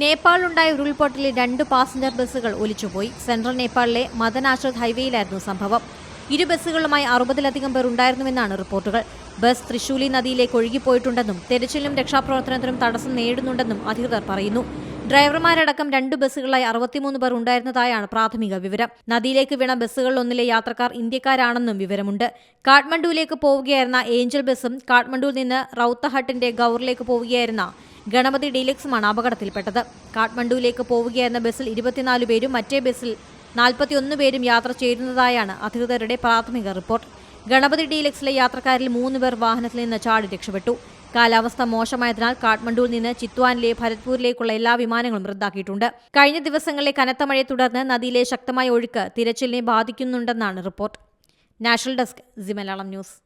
നേപ്പാളിലുണ്ടായ ഉരുൾപൊട്ടലിൽ രണ്ട് പാസഞ്ചർ ബസ്സുകൾ ഒലിച്ചുപോയി. സെൻട്രൽ നേപ്പാളിലെ മദനാശ്രത് ഹൈവേയിലായിരുന്നു സംഭവം. ഇരു ബസ്സുകളുമായി അറുപതിലധികം പേർ ഉണ്ടായിരുന്നുവെന്നാണ് റിപ്പോർട്ടുകൾ. ബസ് തൃശൂലി നദിയിലേക്ക് ഒഴുകിപ്പോയിട്ടുണ്ടെന്നും തെരച്ചിലിനും രക്ഷാപ്രവർത്തനത്തിനും തടസ്സം നേരിടുന്നുണ്ടെന്നും അധികൃതർ പറയുന്നു. ഡ്രൈവർമാരടക്കം രണ്ട് ബസ്സുകളായി അറുപത്തിമൂന്ന് പേർ ഉണ്ടായിരുന്നതായാണ് പ്രാഥമിക വിവരം. നദിയിലേക്ക് വീണ ബസ്സുകളിലൊന്നിലെ യാത്രക്കാർ ഇന്ത്യക്കാരാണെന്നും വിവരമുണ്ട്. കാഠ്മണ്ഡുവിലേക്ക് പോവുകയായിരുന്ന ഏഞ്ചൽ ബസ്സും കാഠ്മണ്ഡുവിൽ നിന്ന് റൌത്തഹട്ടിന്റെ ഗൌറിലേക്ക് പോവുകയായിരുന്ന ഗണപതി ഡീലക്സുമാണ് അപകടത്തിൽപ്പെട്ടത്. കാഠ്മണ്ഡുവിലേക്ക് പോവുകയായിരുന്ന ബസ്സിൽ ഇരുപത്തിനാല് പേരും മറ്റേ ബസ്സിൽ നാൽപ്പത്തിയൊന്ന് പേരും യാത്ര ചെയ്യുന്നതായാണ് അധികൃതരുടെ പ്രാഥമിക റിപ്പോർട്ട്. ഗണപതി ഡീലക്സിലെ യാത്രക്കാരിൽ മൂന്ന് പേർ വാഹനത്തിൽ നിന്ന് ചാടി രക്ഷപ്പെട്ടു. കാലാവസ്ഥ മോശമായതിനാൽ കാഠ്മണ്ഡുവിൽ നിന്ന് ചിത്വാനിലെ ഭരത്പൂരിലേക്കുള്ള എല്ലാ വിമാനങ്ങളും റദ്ദാക്കിയിട്ടുണ്ട്. കഴിഞ്ഞ ദിവസങ്ങളിലെ കനത്ത മഴയെ തുടർന്ന് നദിയിലെ ശക്തമായ ഒഴുക്ക് തിരച്ചിലിനെ ബാധിക്കുന്നുണ്ടെന്നാണ് report. National desk C Malayalam news.